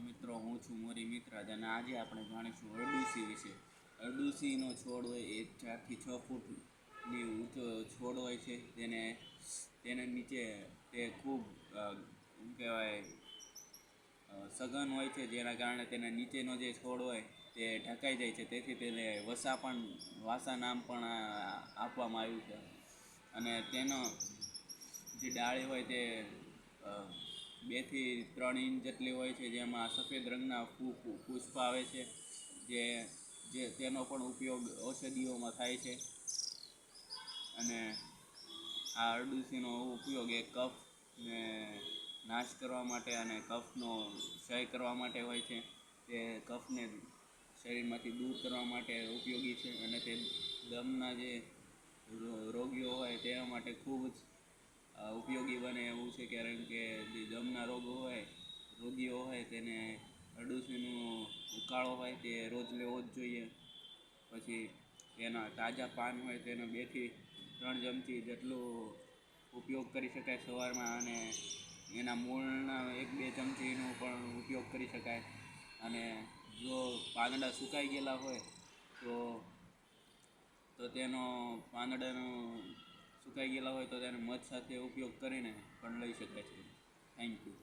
મિત્રો, હું છું મોરી મિત્રાજ અને આજે આપણે જાણીશું અરડુસી વિશે. અરડુસીનો છોડ હોય એ ચારથી છ ફૂટની ઊંચો છોડ હોય છે. તેને તેને નીચે તે ખૂબ શું કહેવાય સઘન હોય છે. જેના કારણે તેના નીચેનો જે છોડ હોય તે ઢકાઈ જાય છે. તેથી તેને વસા પણ, વાસા નામ પણ આપવામાં આવ્યું છે. અને તેનો જે ડાળી હોય તે બેથી ત્રણ ઇંચ જેટલી હોય છે, જેમાં સફેદ રંગના પુષ્પ આવે છે, જે જે, તેનો પણ ઉપયોગ ઔષધિઓમાં થાય છે. અને આ અરડુસીનો ઉપયોગ એ કફ ને નાશ કરવા માટે અને કફનો ક્ષય કરવા માટે હોય છે. તે કફને શરીરમાંથી દૂર કરવા માટે ઉપયોગી છે અને તે દમના જે રોગીઓ હોય તેના માટે ખૂબ જ ઉપયોગી બને એવું છે, કારણ કે જે દમના રોગો હોય, રોગીઓ હોય, તેને અડુસીનો ઉકાળો હોય તે રોજ લેવો જ જોઈએ. પછી એના તાજા પાન હોય તેનો બેથી ત્રણ ચમચી જેટલું ઉપયોગ કરી શકાય સવારમાં અને એના મૂળના એક બે ચમચીનો પણ ઉપયોગ કરી શકાય. અને જો પાંદડા સુકાઈ ગયેલા હોય, તો તો તેનો પાંદડાનો સુકાઈ ગયેલા હોય તો તેને મધ સાથે ઉપયોગ કરીને પણ લઈ શકાય છે. Thank you